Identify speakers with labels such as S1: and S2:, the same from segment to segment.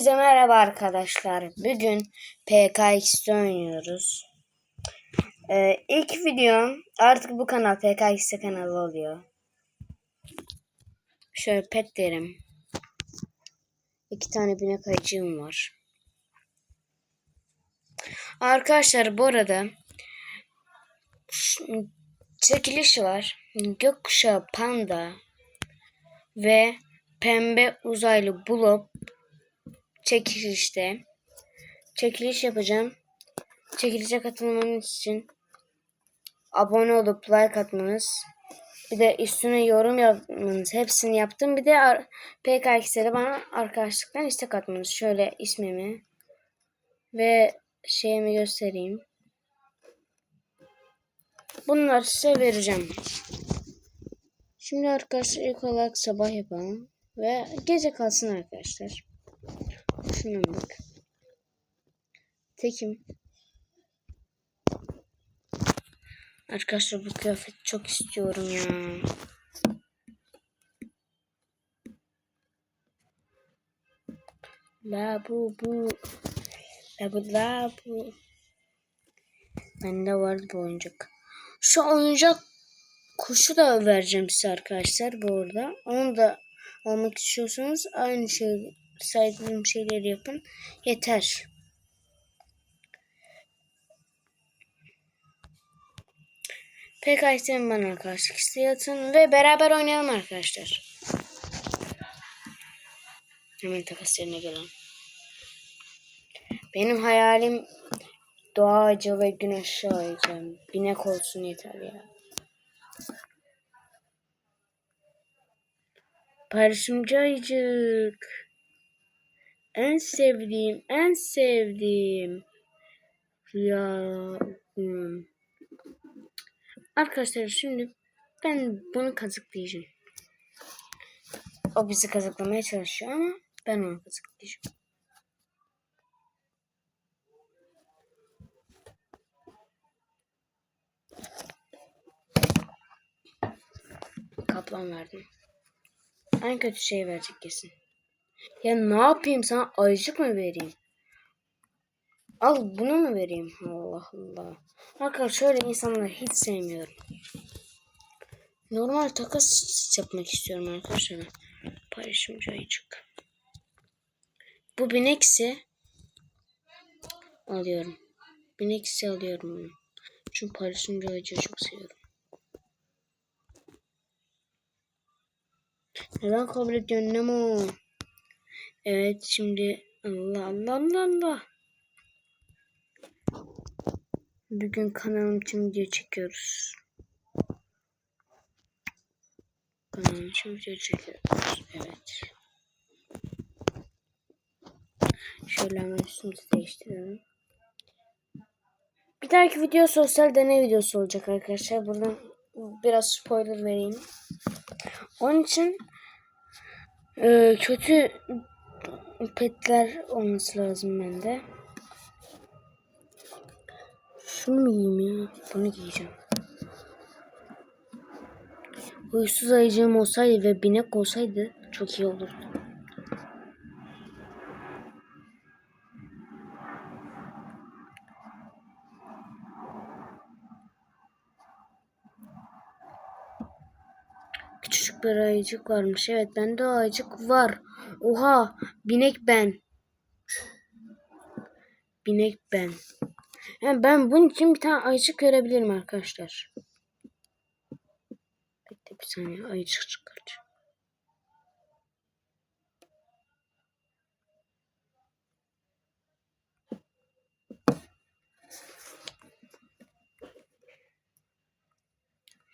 S1: Hepinize merhaba arkadaşlar. Bugün PKX'de oynuyoruz. Ee, ilk videom artık bu kanal PKX kanalı oluyor. Şöyle pet derim. İki tane binek ayıcığım var. Arkadaşlar bu arada çekiliş var. Gökkuşağı panda ve pembe uzaylı blob çekilişte çekiliş yapacağım. Çekilişe katılmanız için abone olup like atmanız bir de üstüne yorum yapmanız hepsini yaptım. Bir de PKX'de bana arkadaşlıktan istek atmanız. Şöyle ismimi ve şeyimi göstereyim. Bunları size vereceğim. Şimdi arkadaşlar ilk olarak sabah yapalım. Ve gece kalsın arkadaşlar. Şuna bak. Tekim. Arkadaşlar bu kıyafet çok istiyorum ya. La bu bu. La bu la bu. Bende vardı bu oyuncak. Şu oyuncak kuşu da vereceğim size arkadaşlar bu arada. Onu da almak istiyorsanız aynı şey saydığım şeyleri yapın. Yeter. PKX'den bana arkadaşlık isteği atın ve beraber oynayalım arkadaşlar. Hemen takas yerine gelelim. Benim hayalim doğa ağacı ve güneş ağacı. Binek olsun yeter ya. Paylaşımcı ayıcık. En sevdiğim, en sevdiğim. Ya. hmm. Arkadaşlar şimdi ben bunu kazıklayacağım. O bizi kazıklamaya çalışıyor ama ben onu kazıklayacağım. Kaplan verdim. En kötü şey verecek kesin. Ya ne yapayım sana ayıcık mı vereyim? Al bunu mu vereyim? Allah Allah. Arkadaşlar şöyle insanları hiç sevmiyorum. Normal takas yapmak istiyorum arkadaşlar. Paylaşımcı ayıcık. Bu binekse alıyorum. Binekse alıyorum bunu. Çünkü paylaşımcı ayıcığı çok seviyorum. Neden kabul ediyorsun Nemo? Evet şimdi Allah Allah Allah Allah. Bugün kanalım için video çekiyoruz. Kanalım için video çekiyoruz. Evet. Şöyle hemen üstümüzü değiştirelim. Bir dahaki video sosyal deney videosu olacak arkadaşlar. Buradan biraz spoiler vereyim. Onun için e, kötü petler olması lazım bende. Şunu mu giyeyim ya? Bunu giyeceğim. Huysuz ayıcığım olsaydı ve binek olsaydı çok iyi olurdu. Küçücük bir ayıcık varmış. Evet bende o ayıcık var. Oha binek ben. Binek ben. Yani ben bunun için bir tane ayıcık görebilirim arkadaşlar. Bekle bir saniye ayıcık çıkaracağım.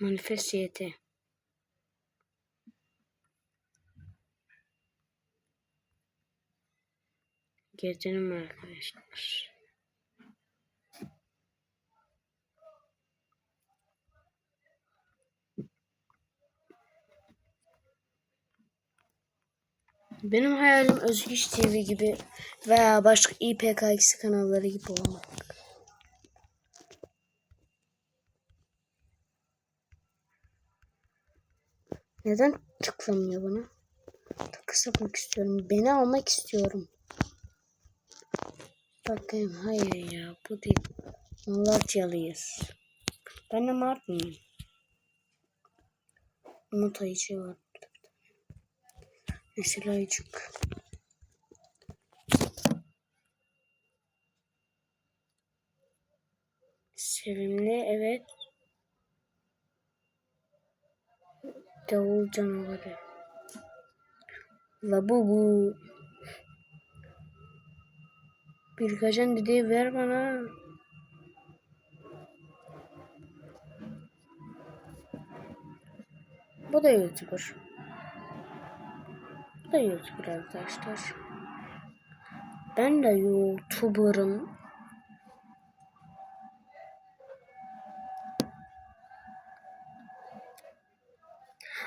S1: Manifest. Gecenim arkadaşlar. Benim hayalim Özgüç TV gibi veya başka İPKX kanalları gibi olmak. Neden tıklamıyor bana? Takıs yapmak istiyorum. Beni almak istiyorum. Bakayım hayır ya bu değil. Malatyalıyız. Ben de Mardin'im. Umut Ayıcı var. Mesela Ayıcık. Sevimli evet. Davul canavarı. Labubu. Bir gacan dediği ver bana. Bu da YouTuber. Bu da YouTuber arkadaşlar. Ben de YouTuber'ım.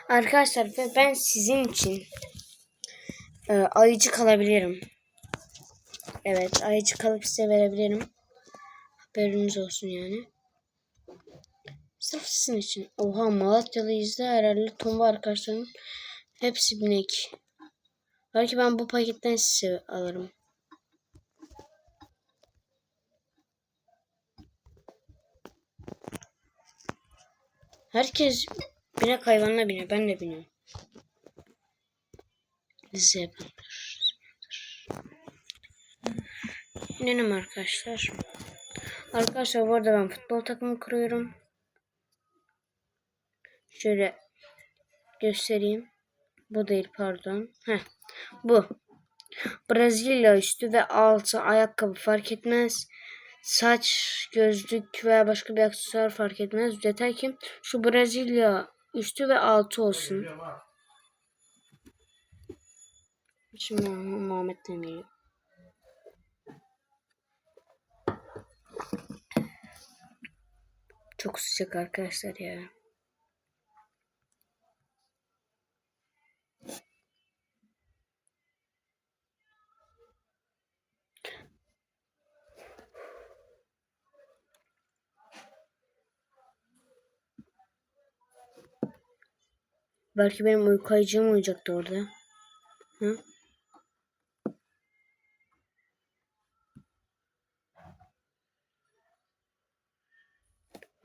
S1: Arkadaşlar ben sizin için e, ayıcı kalabilirim. Evet ayıcı kalıp size verebilirim. Haberiniz olsun yani. Sırf sizin için. Oha Malatyalıyız da herhalde Tomba arkadaşlarım hepsi binek. Belki ben bu paketten size alırım. Herkes binek hayvanına biniyor. Ben de biniyorum. Zebra. Nenem arkadaşlar. Arkadaşlar bu arada ben futbol takımı kuruyorum. Şöyle göstereyim. Bu değil pardon. Heh, bu. Brezilya üstü ve altı ayakkabı fark etmez. Saç, gözlük veya başka bir aksesuar fark etmez. Yeter ki şu Brezilya üstü ve altı olsun. Şimdi Muhammed'den geliyor. Çok sıcak arkadaşlar ya. Belki benim uyku ayıcığım uyuyacaktı orada. Hı?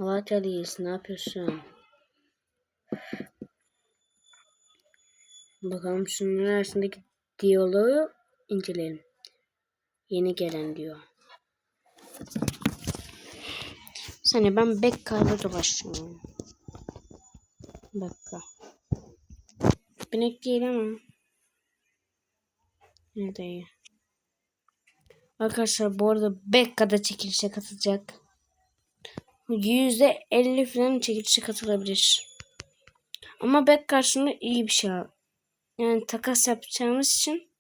S1: Malatyalıyız. Ne yapıyorsun? Bakalım şunların arasındaki diyaloğu inceleyelim. Yeni gelen diyor. Sani ben Bekka'yla dolaşıyorum. Bekka. Binek değil ama. Ne iyi. Arkadaşlar bu arada Bekka'da çekilişe katılacak. Yüzde elli falan çekilişe katılabilir. Ama Beck karşında iyi bir şey. Yani takas yapacağımız için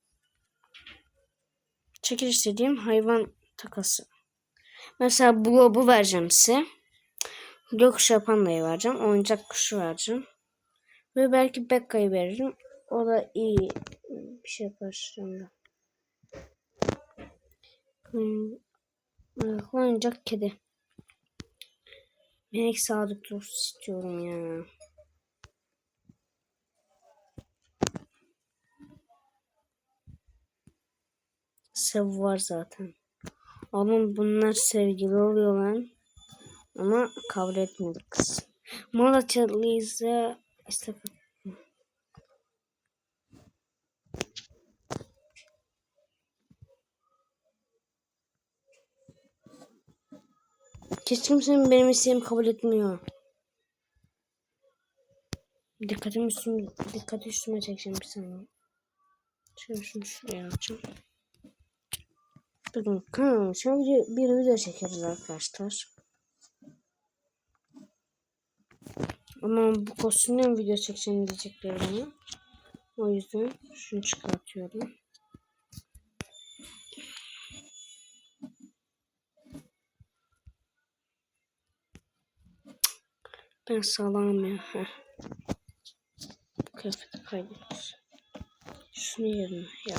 S1: çekiliş dediğim hayvan takası. Mesela bu vereceğim size. Gökkuşağı pandayı vereceğim. Oyuncak kuşu vereceğim. Ve belki Bekka'yı veririm. O da iyi bir şey yapar şimdi. Oyuncak kedi. Melek Sadık Dost istiyorum ya. Sev var zaten. Ama bunlar sevgili oluyorlar. Ama kabul etmedi kız. Malatyalıysa işte Hiç kimsenin benim isteğimi kabul etmiyor. Dikkatim üstüme, dikkati üstüme çekeceğim bir saniye. Şöyle şunu şuraya açayım. Bakın kanalım şimdi bir video çekeriz arkadaşlar. Ama bu kostümden video çekeceğim diyecekler bana. O yüzden şunu çıkartıyorum. Ben sağlam ya. Heh. Kıyafeti kaybetmiş. Şunu yerine yer.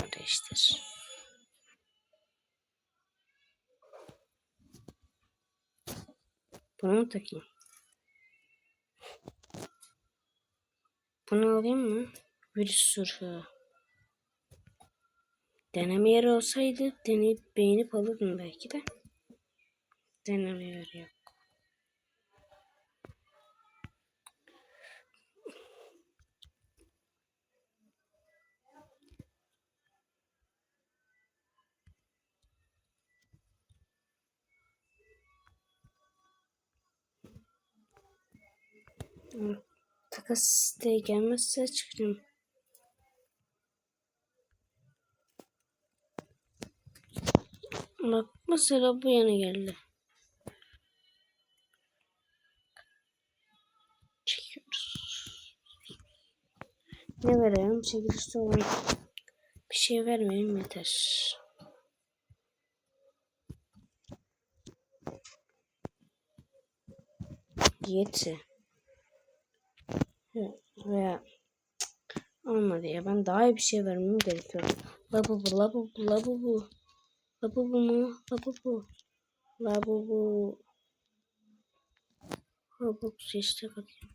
S1: Bunu mu takayım? Bunu alayım mı? Virüs sırrı. Deneme yeri olsaydı deneyip beğenip alırdım belki de. Deneme yeri yok. Takas isteği gelmezse çıkacağım. Bak mesela bu yana geldi. Çekiyoruz. Ne verelim? Çekilişte olan bir şey vermeyeyim yeter. Yeti. Veya olmadı ya ben daha iyi bir şey vermem gerekiyor. Labubu labubu labubu. Labubu mu? Labubu. Labubu. Labubu sesle katayım.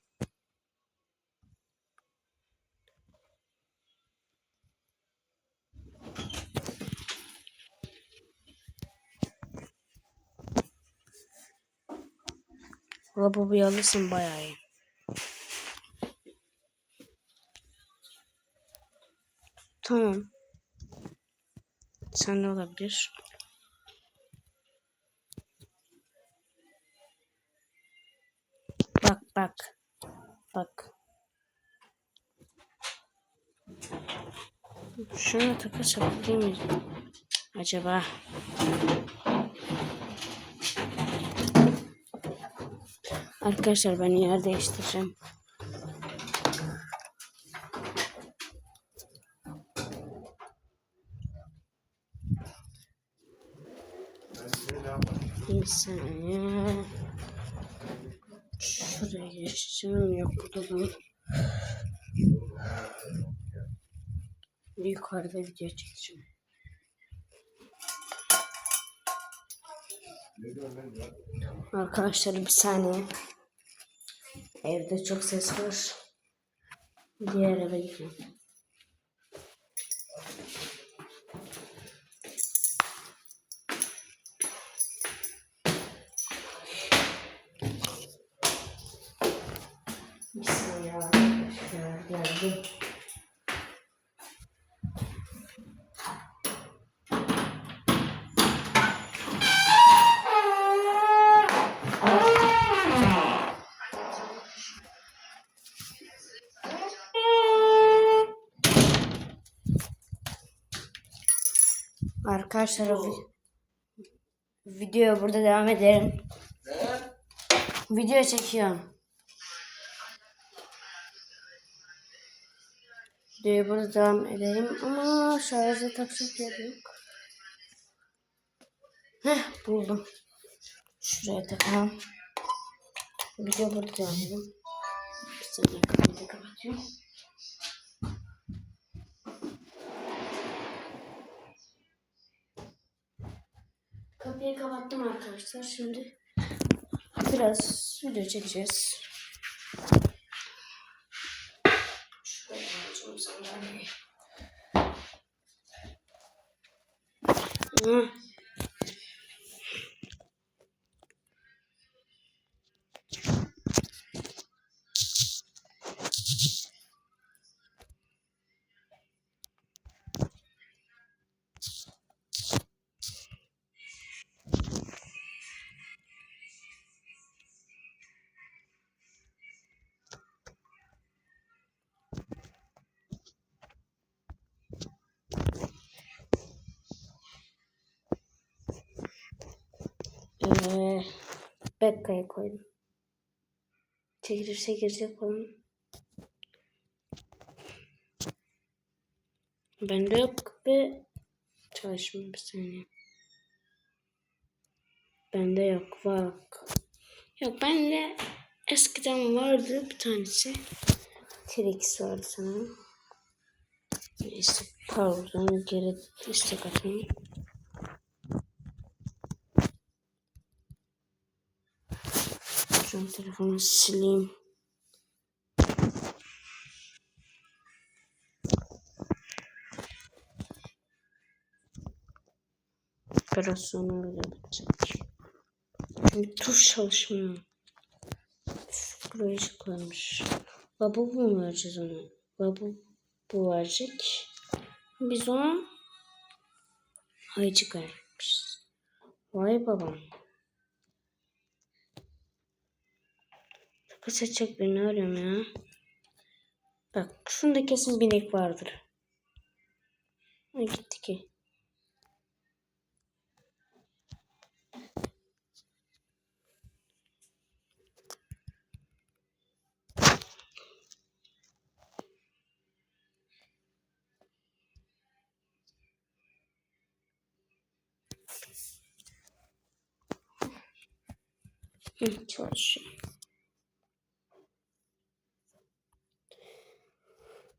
S1: Labubu'yu alırsın bayağı iyi. Tamam. Sen de olabilir. Bak bak. Bak. Şunu takas yapabilir miyiz? Acaba? Arkadaşlar ben yer değiştireceğim. Bir saniye. Şuraya geçeceğim. Yok burada da. Yukarıda video çekeceğim. Arkadaşlar bir saniye. Evde çok ses var. Diğer eve gidiyorum. Arkadaşlar o vi- videoya burada devam edelim. Video çekiyorum. Videoya burada devam edelim ama şarjı takacak yer yok. Heh buldum. Şuraya takalım. Video burada devam edelim. Bir saniye kapatıyorum. Kapıyı kapattım arkadaşlar. Şimdi biraz video çekeceğiz. Şuraya alacağım sandalyeyi. Hı. Ee, Bekka'ya koydum. Çekilir çekilir koydum. Bende yok ve çalışmıyor bir saniye. Bende yok bak. Yok bende eskiden vardı bir tanesi. Trix vardı sanırım. Neyse pardon geri istek atayım. An telefonu sileyim. Operasyonu öyle bitecek. Şimdi tuş çalışmıyor. Buraya çıkıyormuş. Babu bu mu vereceğiz ona? Babu bu verecek. Biz ona ayıcık vermişiz. Vay babam. Seçecek birini arıyorum ya. Bak şunda kesin binek vardır. Ay gitti ki. Çalışıyor.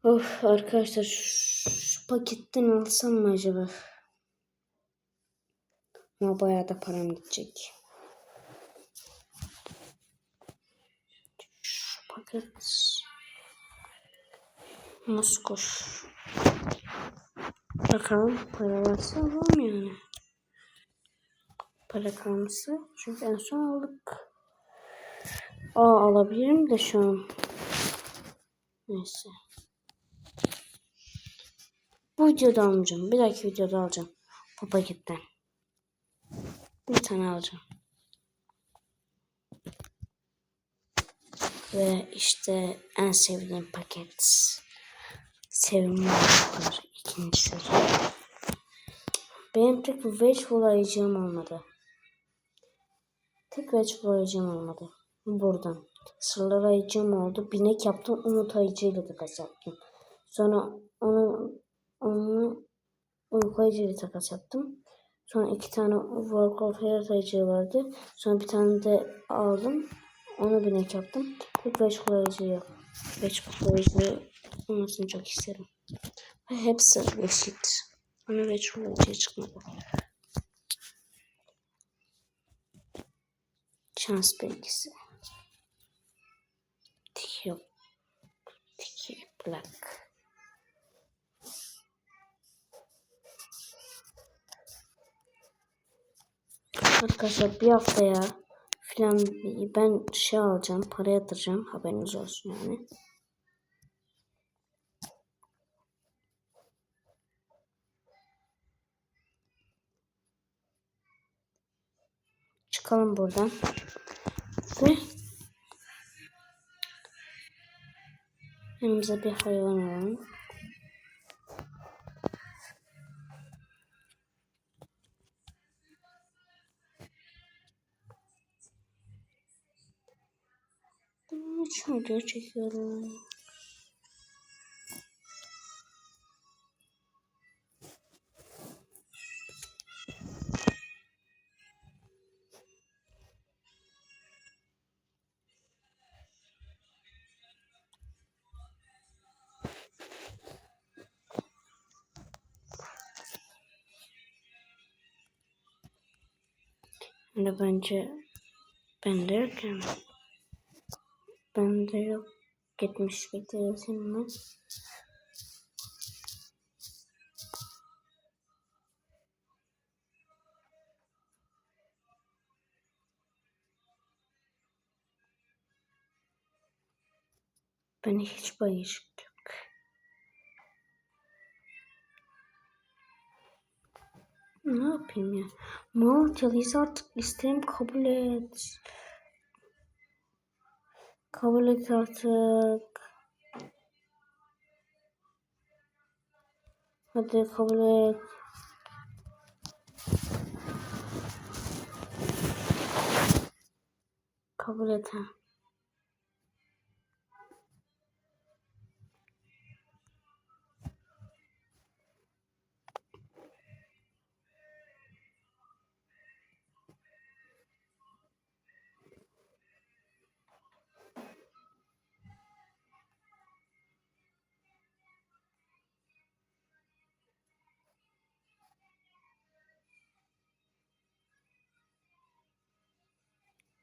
S1: Of arkadaşlar şu, şu paketten alsam mı acaba? Ama bayağı da param gidecek. Şu paket. Moskos. Bakalım para varsa alalım yani. Para kalması. Çünkü en son aldık. Aa alabilirim de şu an. Neyse. Bu videoda almayacağım. Bir dahaki videoda alacağım. Bu paketten. Bir tane alacağım. Ve işte en sevdiğim paket. Sevimli var. İkinci sezon. Benim tek vegetable ayıcığım olmadı. Tek vegetable ayıcığım olmadı. Buradan. Sırlar ayıcığım oldu. Binek yaptım. Umut ayıcığıyla takas yaptım. Sonra onu onu uyku ayıcıyla takas yaptım. Sonra iki tane workout hayat ayıcığı vardı. Sonra bir tane de aldım. Onu binek yaptım. Tek vegetable ayıcığı yok. Vegetable ayıcığı olmasını çok isterim. Ve hepsi eşit. Ama vegetable ayıcığı çıkmadı. Şans belgesi. Tiki yok. Tiki black. Arkadaşlar bir haftaya filan ben şey alacağım. Para yatıracağım. Haberiniz olsun yani. Çıkalım buradan. Ve yanımıza bir hayvan alalım. Hiç video çekiyorum. Yani bence bende yok yani. Bende yok. Gitmiş bir de yazayım mı? Ben hiç bayışık yok. Ne yapayım ya? Malatyalıysa artık isteğim kabul et. Kabul et artık. Hadi kabul et. Kabul et ha.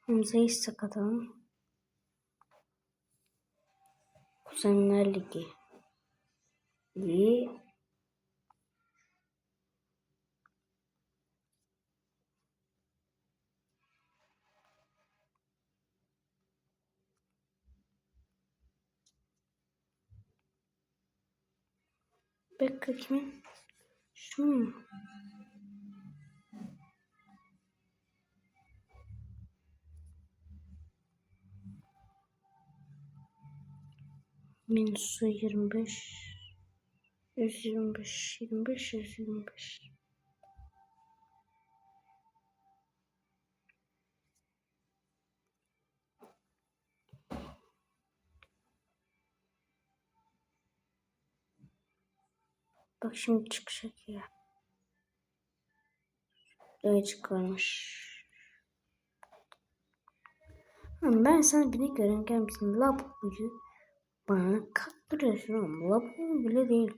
S1: Hamza'yı sakatalım. Kuzenler Ligi. İyi. Bekle kimin? Şu mu? Minusu 25 125 25 125 Bak şimdi çıkacak ya. Öyle çıkarmış. Ben sana bile gören gelmişsin. Labubuyu bana kattırıyorsun ama labubu bile değil.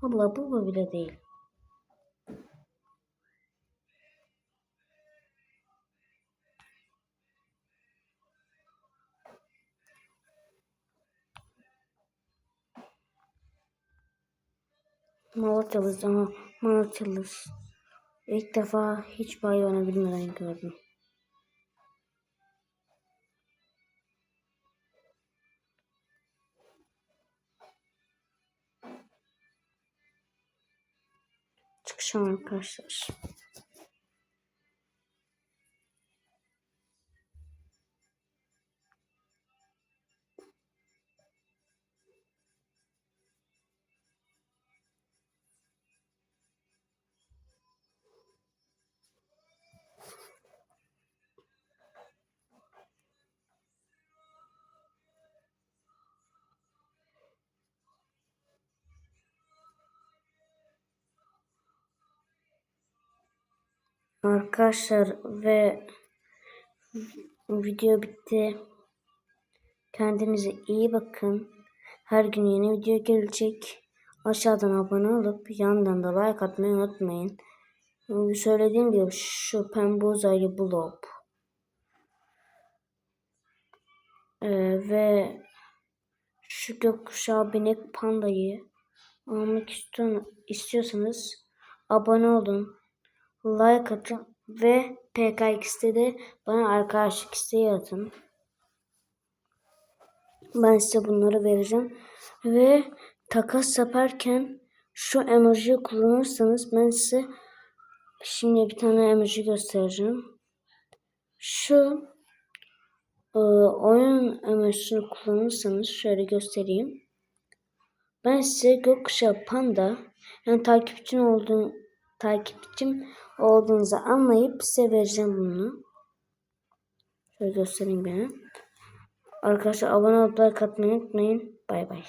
S1: Ha labubu bile değil. Malatyalıyız ama Malatyalıyız. İlk defa hiç bayvanı bilmeden gördüm. Çıkışım arkadaşlar. Arkadaşlar ve video bitti. Kendinize iyi bakın. Her gün yeni video gelecek. Aşağıdan abone olup yandan da like atmayı unutmayın. Söylediğim gibi şu pembe uzaylı blob. Ee, ve şu gökkuşağı binek pandayı almak istiyorsanız abone olun like atın ve PKX'de de bana arkadaşlık isteği atın. Ben size bunları vereceğim. Ve takas yaparken şu emojiyi kullanırsanız ben size şimdi bir tane emoji göstereceğim. Şu e, oyun emojisini kullanırsanız şöyle göstereyim. Ben size gökkuşağı panda yani takipçin olduğum takipçim olduğunuzu anlayıp size vereceğim bunu. Şöyle göstereyim beni. Arkadaşlar abone olup like atmayı unutmayın. Bay bay.